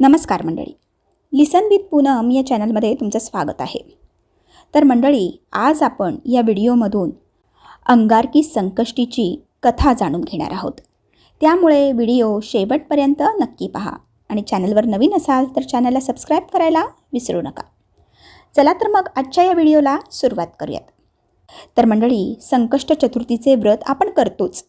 नमस्कार मंडळी. लिसन विथ पूनम या चॅनलमध्ये तुमचं स्वागत आहे. तर मंडळी आज आपण या व्हिडिओमधून अंगारकी संकष्टीची कथा जाणून घेणार आहोत. त्यामुळे व्हिडिओ शेवटपर्यंत नक्की पहा आणि चॅनलवर नवीन असाल तर चॅनलला सबस्क्राईब करायला विसरू नका. चला तर मग आजच्या या व्हिडिओला सुरुवात करूयात. तर मंडळी संकष्ट चतुर्थीचे व्रत आपण करतोच.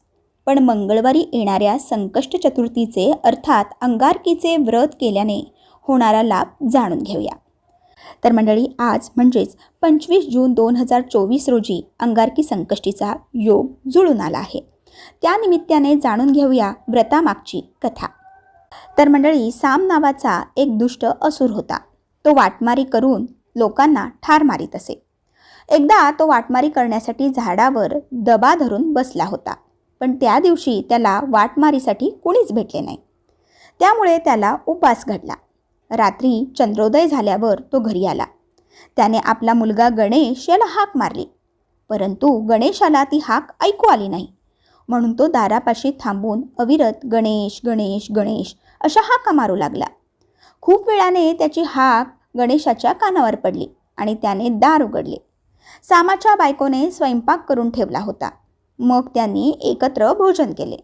पण मंगळवारी येणाऱ्या संकष्ट चतुर्थीचे अर्थात अंगारकीचे व्रत केल्याने होणारा लाभ जाणून घेऊया. तर मंडळी आज म्हणजेच पंचवीस जून दोन हजार चोवीस रोजी अंगारकी संकष्टीचा योग जुळून आला आहे. त्यानिमित्ताने जाणून घेऊया व्रतामागची कथा. तर मंडळी साम नावाचा एक दुष्ट असुर होता. तो वाटमारी करून लोकांना ठार मारीत असे. एकदा तो वाटमारी करण्यासाठी झाडावर दबा धरून बसला होता. पण त्या दिवशी त्याला वाटमारीसाठी कुणीच भेटले नाही. त्यामुळे त्याला उपास घडला. रात्री चंद्रोदय झाल्यावर तो घरी आला. त्याने आपला मुलगा गणेश याला हाक मारली. परंतु गणेशाला ती हाक ऐकू आली नाही. म्हणून तो दारापाशी थांबून अविरत गणेश गणेश गणेश अशा हाका मारू लागला. खूप वेळाने त्याची हाक गणेशाच्या कानावर पडली आणि त्याने दार उघडले. सामाच्या बायकोने स्वयंपाक करून ठेवला होता. मग त्यांनी एकत्र भोजन केले.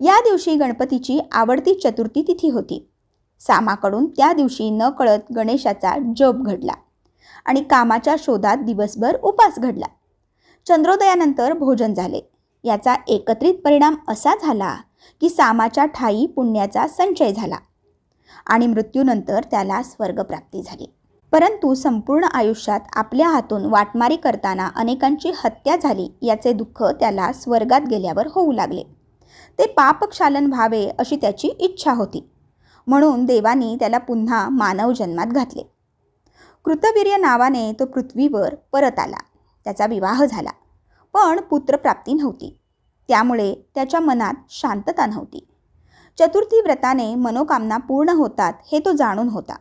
या दिवशी गणपतीची आवडती चतुर्थी तिथी होती. सामाकडून त्या दिवशी न कळत गणेशाचा जप घडला आणि कामाच्या शोधात दिवसभर उपास घडला. चंद्रोदयानंतर भोजन झाले. याचा एकत्रित परिणाम असा झाला की सामाच्या ठाई पुण्याचा संचय झाला आणि मृत्यूनंतर त्याला स्वर्गप्राप्ती झाली. परंतु संपूर्ण आयुष्यात आपल्या हातून वाटमारी करताना अनेकांची हत्या झाली याचे दुःख त्याला स्वर्गात गेल्यावर होऊ लागले. ते पापक्षालन व्हावे अशी त्याची इच्छा होती. म्हणून देवानी त्याला पुन्हा मानव जन्मात घातले. कृतवीर्य नावाने तो पृथ्वीवर परत आला. त्याचा विवाह झाला. पण पुत्रप्राप्ती नव्हती. त्यामुळे त्याच्या मनात शांतता नव्हती. चतुर्थी व्रताने मनोकामना पूर्ण होतात हे तो जाणून होता.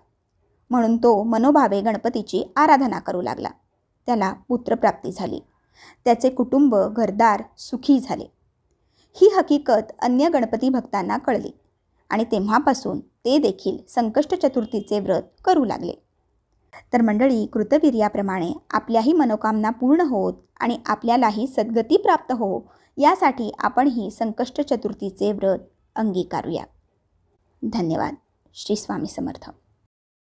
म्हणून तो मनोभावे गणपतीची आराधना करू लागला. त्याला पुत्रप्राप्ती झाली. त्याचे कुटुंब घरदार सुखी झाले. ही हकीकत अन्य गणपती भक्तांना कळली आणि तेव्हापासून ते देखील संकष्ट चतुर्थीचे व्रत करू लागले. तर मंडळी कृतवीर्याप्रमाणे आपल्याही मनोकामना पूर्ण होत आणि आपल्यालाही सद्गती प्राप्त हो यासाठी आपणही संकष्ट चतुर्थीचे व्रत अंगीकारूया. धन्यवाद. श्री स्वामी समर्थ.